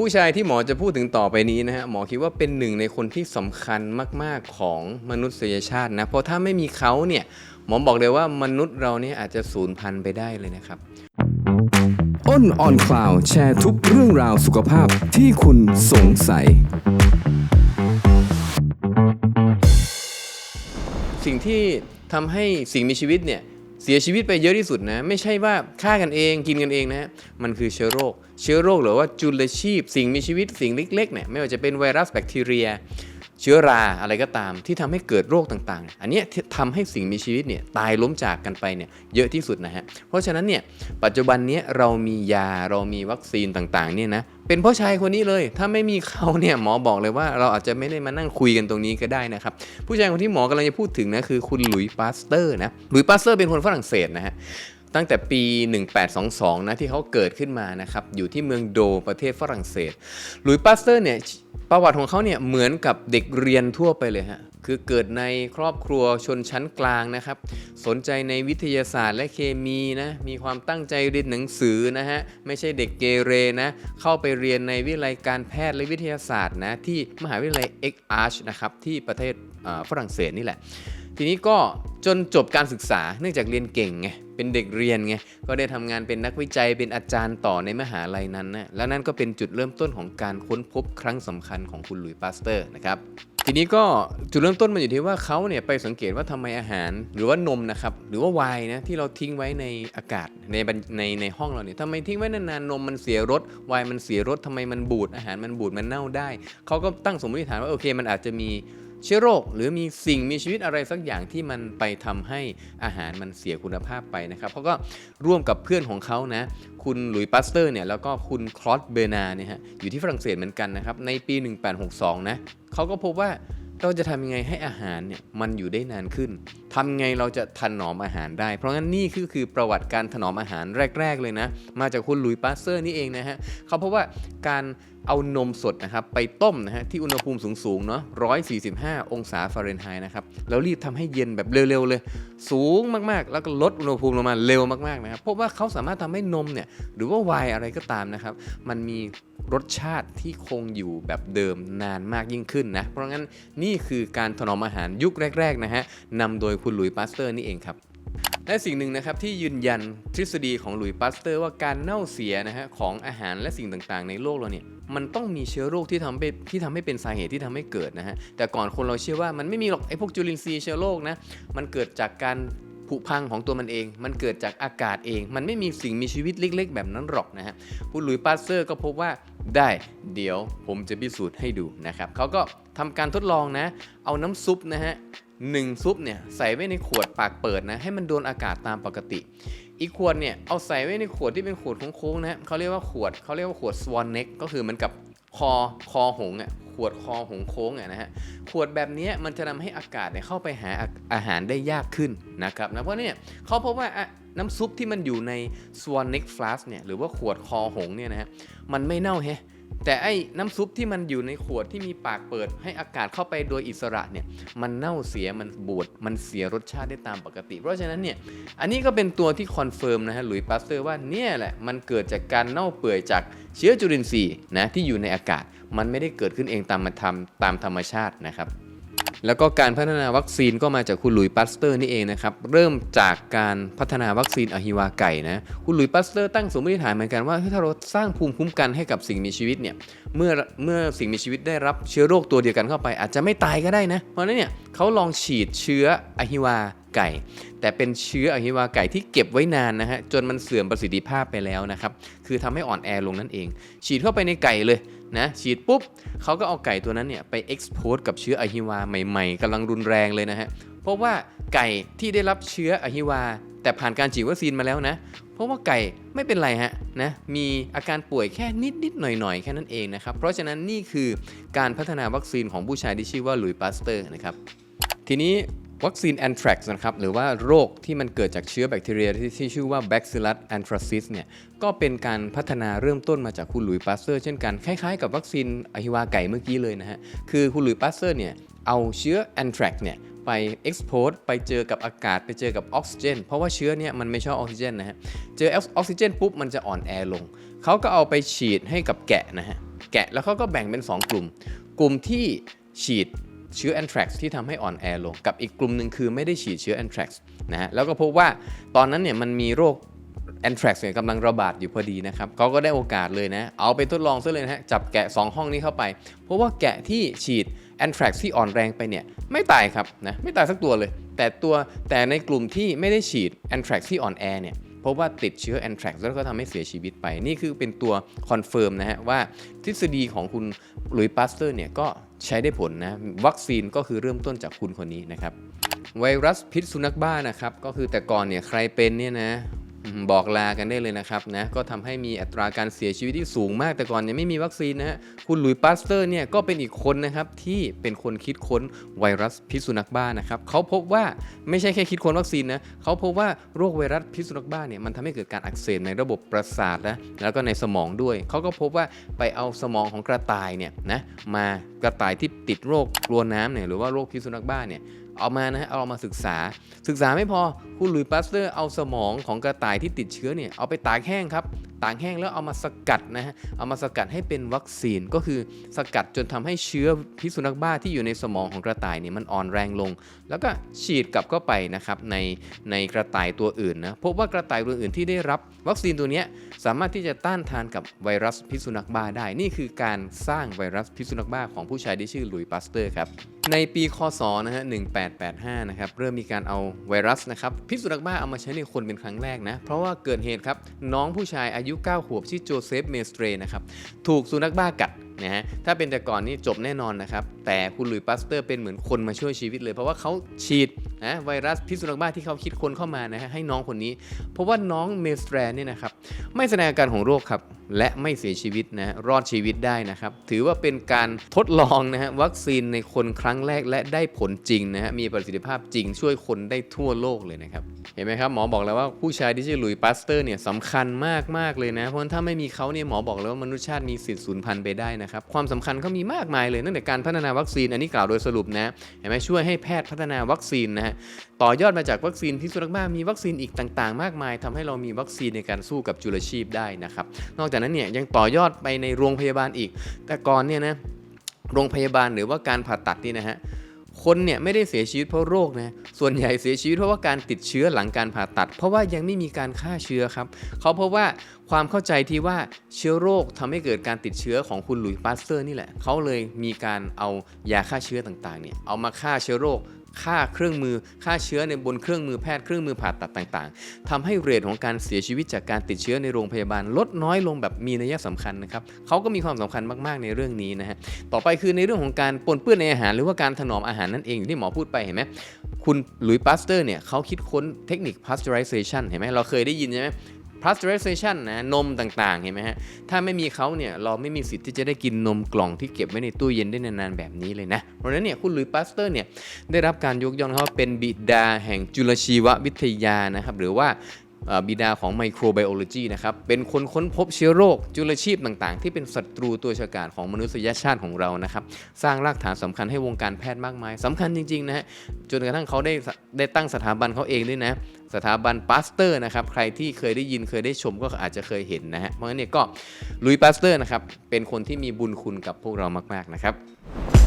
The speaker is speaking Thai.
ผู้ชายที่หมอจะพูดถึงต่อไปนี้นะฮะหมอคิดว่าเป็นหนึ่งในคนที่สำคัญมาก ๆของมนุษยชาตินะเพราะถ้าไม่มีเขาเนี่ยหมอบอกเลยว่ามนุษย์เราเนี่ยอาจจะสูญพันธุ์ไปได้เลยนะครับอ้นออนคลาวแชร์ทุกเรื่องราวสุขภาพที่คุณสงสัย สิ่งที่ทำให้สิ่งมีชีวิตเนี่ย เสียชีวิตไปเยอะที่สุดนะ ไม่ใช่ว่าฆ่ากันเองกินกันเองนะฮะมันคือเชื้อโรค เชื้อโรคหรือว่าจุลชีพ สิ่งมีชีวิตสิ่งเล็กๆเนี่ยไม่ว่าจะเป็นไวรัสแบคทีเรีย เชื้อราอะไรก็ตามที่ทำให้เกิดโรคต่างๆ อันนี้ทำให้สิ่งมีชีวิตเนี่ยตายล้มจากกันไปเนี่ยเยอะที่สุดนะฮะ เพราะฉะนั้นเนี่ยปัจจุบันนี้เรามียาเรามีวัคซีนต่างๆเนี่ยนะเป็นเพราะชายคนนี้เลย ถ้าไม่มีเขาเนี่ยหมอบอกเลยว่าเราอาจจะไม่ได้มานั่งคุยกันตรงนี้ก็ได้นะครับ ผู้ชายคนที่หมอกำลังจะพูดถึงนะคือคุณหลุยส์ปาสเตอร์นะหลุยส์ปาสเตอร์เป็นคนฝรั่งเศสนะฮะตั้งแต่ปี 1822 นะที่เขาเกิดขึ้นมานะครับอยู่ที่เมืองโดประเทศฝรั่งเศสหลุยส์ปาสเตอร์เนี่ย ประวัติของเขาเนี่ยเหมือนกับเด็กเรียนทั่วไปเลยฮะ คือเกิดในครอบครัวชนชั้นกลางนะครับ สนใจในวิทยาศาสตร์และเคมีนะ มีความตั้งใจเรียนหนังสือนะฮะ ไม่ใช่เด็กเกเรนะ เข้าไปเรียนในวิทยาลัยการแพทย์และวิทยาศาสตร์นะที่มหาวิทยาลัยเอ็กอาร์ชนะครับที่ประเทศฝรั่งเศสนี่แหละ ทีนี้ก็จนจบการศึกษาเนื่องจากเรียนเก่งไงเป็นเด็กเรียนไงก็ได้ทำงานเป็นนักวิจัยเป็นอาจารย์ต่อในมหาลัยนั้นนะแล้วนั่นก็เป็นจุดเริ่มต้นของการค้นพบครั้งสำคัญของคุณหลุยส์ปาสเตอร์นะครับทีนี้ก็จุดเริ่มต้นมันอยู่ที่ว่าเขาเนี่ยไปสังเกตว่าทำไมอาหารหรือว่านมนะครับหรือว่าไวน์นะที่เราทิ้งไว้ในอากาศในในในห้องเราเนี่ยทำไมทิ้งไว้นานๆนมมันเสียรสไวน์มันเสียรสทำไมมันบูดอาหารมันบูดมันเน่าได้เขาก็ตั้งสมมติฐานว่าโอเค มันอาจจะมี เชื้อโรค หรือมีสิ่งมีชีวิตอะไรสักอย่างที่มันไปทำให้อาหารมันเสียคุณภาพไปนะครับเขาก็ร่วมกับเพื่อนของเขานะ คุณหลุยส์ปาสเตอร์เนี่ยแล้วก็คุณคลอสเบอร์นาเนี่ยฮะอยู่ที่ฝรั่งเศสเหมือนกันนะครับในปี 1862นะเขาก็พบว่า เราจะทำยังไงให้อาหารเนี่ยมันอยู่ได้นานขึ้นทำไงเราจะถนอมอาหารได้ เพราะงั้นนี่คือคือประวัติการถนอมอาหารแรก ๆ เลยนะ มาจากคุณลุยปาสเตอร์นี่เองนะฮะเขาพบว่าการเอานมสดนะครับไปต้มนะฮะที่อุณหภูมิสูงๆเนาะ145 องศาฟาเรนไฮต์นะครับแล้วรีบทำให้เย็นแบบเร็วๆเลย สูงมากๆ แล้วก็ลดอุณหภูมิลงมาเร็วมากๆนะครับพบว่าเขาสามารถทำให้นมเนี่ยหรือว่าไวน์อะไรก็ตามนะครับ มันมีรสชาติที่คงอยู่แบบเดิมนานมากยิ่งขึ้นนะเพราะงั้นนี่ี่คือการถนอมอาหารยุคแรกๆนะฮะนำโดยคุณหลุยส์ปาสเตอร์นี่เองครับและสิ่งหนึ่งนะครับที่ยืนยันทฤษฎีของหลุยส์ปาสเตอร์ว่าการเน่าเสียนะฮะของอาหารและสิ่งต่างๆ ในโลกเราเนี่ยมันต้องมีเชื้อโรคที่ทำให้ที่ทำให้เป็นสาเหตุที่ทำให้เกิดนะฮะแต่ก่อนคนเราเชื่อว่ามันไม่มีหรอกไอ้พวกจุลินทรีย์เชื้อโรคนะมันเกิดจากการผุพังของตัวมันเอง มันเกิดจากอากาศเอง มันไม่มีสิ่งมีชีวิตเล็ก ๆ แบบนั้นหรอกนะฮะคุณหลุยส์ปาสเตอร์ก็พบว่า ได้เดี๋ยวผมจะพิสูจน์ให้ดูนะครับเขาก็ทำการทดลองนะ เอาน้ำซุปนะฮะหนึ่งซุปเนี่ยใส่ไว้ในขวดปากเปิดนะ ให้มันโดนอากาศตามปกติ อีกขวดเนี่ยเอาใส่ไว้ในขวดที่เป็นขวดโค้งๆนะเขาเรียกว่าขวดเขาเรียกว่าขวดสวอนเน็กก็คือเหมือนกับคอคอหงส์อะ ขวดคอหงส์โค้งอะนะฮะขวดแบบนี้มันจะทำให้อากาศเนี่ยเข้าไปหาอาอาหารได้ยากขึ้นนะครับนะเพราะเนี่ยเขาพบว่าน้ำซุปที่มันอยู่ใน swan neck flask เนี่ยหรือว่าขวดคอหง์เนี่ยนะฮะมันไม่เน่าแฮะ แต่ไอ้น้ำซุปที่มันอยู่ในขวดที่มีปากเปิด ให้อากาศเข้าไปโดยอิสระเนี่ยมันเน่าเสียมันบูดมันเสียรสชาติได้ตามปกติ เพราะฉะนั้นเนี่ยอันนี้ก็เป็นตัวที่คอนเฟิร์มนะฮะหลุยส์ปาสเตอร์ว่าเนี่ยแหละมันเกิดจากการเน่าเปื่อยจากเชื้อจุลินทรีย์นะที่อยู่ในอากาศ มันไม่ได้เกิดขึ้นเองตามมาทำตามธรรมชาตินะครับ แล้วก็การพัฒนาวัคซีนก็มาจากคุณหลุยส์ปาสเตอร์นี่เองนะครับ เริ่มจากการพัฒนาวัคซีนอหิวาไก่นะ คุณหลุยส์ปาสเตอร์ตั้งสมมติฐานเหมือนกันว่าถ้าเราสร้างภูมิคุ้มกันให้กับสิ่งมีชีวิตเนี่ย เมื่อเมื่อสิ่งมีชีวิตได้รับเชื้อโรคตัวเดียวกันเข้าไป อาจจะไม่ตายก็ได้นะ เพราะฉะนั้นเนี่ยเขาลองฉีดเชื้ออหิวา ไก่ แต่เป็นเชื้ออหิวาไก่ที่เก็บไว้นานนะฮะจนมันเสื่อมประสิทธิภาพไปแล้วนะครับคือทำให้อ่อนแอลงนั่นเอง ฉีดเข้าไปในไก่เลยนะฉีดปุ๊บเขาก็เอาไก่ตัวนั้นเนี่ยไปเอ็กซ์โพสกับเชื้ออหิวาใหม่ๆกำลังรุนแรงเลยนะฮะเพราะว่าไก่ที่ได้รับเชื้ออหิวา แต่ผ่านการฉีดวัคซีนมาแล้วนะเพราะว่าไก่ไม่เป็นไรฮะนะมีอาการป่วยแค่นิดนิดๆหน่อยหน่อยๆแค่นั้นเองนะครับ เพราะฉะนั้นนี่คือการพัฒนาวัคซีนของผู้ชายที่ชื่อว่าหลุยส์ปาสเตอร์นะครับ ทีนี้ วัคซีนแอนทรักซ์นะครับหรือว่าโรคที่มันเกิดจากเชื้อแบคทีเรียที่ชื่อว่า Bacillus anthracis เนี่ยก็เป็นการพัฒนาเริ่มต้นมาจากคุณหลุยส์ปาสเตอร์เช่นกัน คล้ายๆกับวัคซีนอหิวาไก่เมื่อกี้เลยนะฮะ คือคุณหลุยส์ปาสเตอร์เนี่ยเอาเชื้อแอนทรักซ์เนี่ยไป expose ไปเจอกับอากาศไปเจอกับออกซิเจน เพราะว่าเชื้อเนี่ยมันไม่ชอบออกซิเจนนะฮะ เจอออกซิเจนปุ๊บมันจะอ่อนแอลง เขาก็เอาไปฉีดให้กับแกะนะฮะ แกะแล้วเขาก็แบ่งเป็น 2 กลุ่ม กลุ่มที่ฉีด เชื้อแอนแทรกซ์ที่ทำให้อ่อนแอลง กับอีกกลุ่มหนึ่งคือไม่ได้ฉีดเชื้อแอนแทรกซ์นะฮะแล้วก็พบว่าตอนนั้นเนี่ยมันมีโรคแอนแทรกซ์เนี่ยกำลังระบาดอยู่พอดีนะครับเขาก็ได้โอกาสเลยนะ เอาไปทดลองซะเลยนะฮะ จับแกะ 2 ห้องนี้เข้าไป เพราะว่าแกะที่ฉีดแอนแทรกซ์ที่อ่อนแรงไปเนี่ย ไม่ตายครับนะ ไม่ตายสักตัวเลย แต่ตัวแต่ในกลุ่มที่ไม่ได้ฉีดแอนแทรกซ์ที่อ่อนแอเนี่ย พบว่าติดเชื้อแอนแทรกซ์แล้วก็ทำให้เสียชีวิตไป นี่คือเป็นตัวคอนเฟิร์มนะฮะว่าทฤษฎีของคุณลุยปาสเตอร์เนี่ยก็ใช้ได้ผลนะ วัคซีนก็คือเริ่มต้นจากคุณคนนี้นะครับไวรัสพิษสุนัขบ้านะครับ ก็คือแต่ก่อนเนี่ยใครเป็นเนี่ยนะ บอกลากันได้เลยนะครับนะก็ทำให้มีอัตราการเสียชีวิตที่สูงมากแต่ก่อนยังไม่มีวัคซีนนะฮะคุณหลุยส์ปาสเตอร์เนี่ยก็เป็นอีกคนนะครับที่เป็นคนคิดค้นไวรัสพิษสุนัขบ้านะครับเขาพบว่าไม่ใช่แค่คิดค้นวัคซีนนะเขาพบว่าโรคไวรัสพิษสุนัขบ้าเนี่ยมันทำให้เกิดการอักเสบในระบบประสาทนะแล้วก็ในสมองด้วยเขาก็พบว่าไปเอาสมองของกระต่ายเนี่ยนะมากระต่ายที่ติดโรคกลัวน้ำเนี่ยหรือว่าโรคพิษสุนัขบ้าเนี่ย เอามานะฮะเอามาศึกษา ศึกษาไม่พอคุณหลุยส์ปาสเตอร์เอาสมองของกระต่ายที่ติดเชื้อเนี่ยเอาไปตากแห้งครับตากแห้งแล้วเอามาสกัดนะฮะ เอามาสกัดให้เป็นวัคซีนก็คือสกัดจนทำให้เชื้อพิษสุนัขบ้าที่อยู่ในสมองของกระต่ายเนี่ยมันอ่อนแรงลง แล้วก็ฉีดกลับเข้าไปนะครับในในกระต่ายตัวอื่นนะพบว่ากระต่ายตัวอื่นที่ได้รับวัคซีนตัวนี้สามารถที่จะต้านทานกับไวรัสพิษสุนัขบ้าได้ นี่คือการสร้างไวรัสพิษสุนัขบ้าของผู้ชายที่ชื่อหลุยส์ปาสเตอร์ครับในปีคศนะฮะ1885 นะครับ เริ่มมีการเอาไวรัสนะครับพิษสุนัขบ้าเอามาใช้ในคนเป็นครั้งแรกนะ เพราะว่าเกิดเหตุครับ น้องผู้ชายอายุยุ 9 ขวบชื่อโจเซฟเมสเตรนะครับถูกสุนัขบ้ากัดนะฮะถ้าเป็นแต่ก่อนนี่จบแน่นอนนะครับ แต่คุณหลุยส์ปัสเตอร์เป็นเหมือนคนมาช่วยชีวิตเลย เพราะว่าเขาฉีดนะไวรัสพิษสุนัขบ้าที่เขาคิดค้นเข้ามานะฮะให้น้องคนนี้ เพราะว่าน้องเมสเตรเนี่ยนะครับไม่แสดงอาการของโรคครับและไม่เสียชีวิตนะรอดชีวิตได้นะครับ ถือว่าเป็นการทดลองนะฮะวัคซีนในคนครั้งแรกและได้ผลจริงนะฮะมีประสิทธิภาพจริงช่วยคนได้ทั่วโลกเลยนะครับ เห็นไหมครับหมอบอกแล้วว่าผู้ชายที่ชื่อหลุยปาสเตอร์เนี่ยสำคัญมากมากเลยนะ เพราะถ้าไม่มีเขาเนี่ยหมอบอกแล้วว่ามนุษยชาติมีสิทธิ์สูญพันธุ์ไปได้นะครับ ความสำคัญเขามีมากมายเลยตั้งแต่การพัฒนาวัคซีนอันนี้กล่าวโดยสรุปนะเห็นไหมช่วยให้แพทย์พัฒนาวัคซีนนะฮะต่อยอดมาจากวัคซีนพิษสุนัขบ้ามีวัคซีนอีกต่าง ๆ มากมายทำให้เรามีวัคซีนในการสู้กับจุลชีพได้นะครับนอกจากนั้นเนี่ยยังต่อยอดไปในโรงพยาบาลอีก แต่ก่อนเนี่ยนะโรงพยาบาลหรือว่าการผ่าตัดนี่นะฮะคนเนี่ยไม่ได้เสียชีวิตเพราะโรคนะส่วนใหญ่เสียชีวิตเพราะว่าการติดเชื้อหลังการผ่าตัด เพราะว่ายังไม่มีการฆ่าเชื้อครับเขาพบว่า ความเข้าใจที่ว่าเชื้อโรคทำให้เกิดการติดเชื้อของคุณหลุยส์ปาสเตอร์นี่แหละ เขาเลยมีการเอายาฆ่าเชื้อต่างๆเนี่ยเอามาฆ่าเชื้อโรคค่าเครื่องมือฆ่าเชื้อในบนเครื่องมือแพทย์เครื่องมือผ่าตัดต่างๆทำให้เรทของการเสียชีวิตจากการติดเชื้อในโรงพยาบาลลดน้อยลงแบบมีนัยสำคัญนะครับเขาก็มีความสำคัญมากๆในเรื่องนี้นะฮะต่อไปคือในเรื่องของการปนเปื้อนในอาหาร หรือว่าการถนอมอาหารนั่นเองอย่างที่หมอพูดไปเห็นไหมคุณหลุยส์ปาสเตอร์เนี่ยเขาคิดค้นเทคนิค pasteurization เห็นไหมเราเคยได้ยินใช่ไหม pasteurization นะนมต่างๆ เห็นไหมฮะ ถ้าไม่มีเขาเนี่ยเราไม่มีสิทธิ์ที่จะได้กินนมกล่องที่เก็บไว้ในตู้เย็นได้นานๆแบบนี้เลยนะ เพราะฉะนั้นเนี่ยคุณหลุยส์ปาสเตอร์เนี่ยได้รับการยกย่องว่าเป็นบิดาแห่งจุลชีววิทยานะครับหรือว่า บิดาของไมโครไบโอโลจีนะครับ เป็นคนค้นพบเชื้อโรค จุลชีพต่างๆ ที่เป็นศัตรูตัวฉกาจของมนุษยชาติของเรานะครับ สร้างรากฐานสำคัญให้วงการแพทย์มากมายสำคัญจริงๆนะฮะ จนกระทั่งเขาได้ได้ตั้งสถาบันเขาเองด้วยนะ สถาบันปาสเตอร์นะครับ ใครที่เคยได้ยินเคยได้ชมก็อาจจะเคยเห็นนะฮะ เพราะฉะนั้นเนี่ยก็ลุยปาสเตอร์นะครับ เป็นคนที่มีบุญคุณกับพวกเรามากๆนะครับ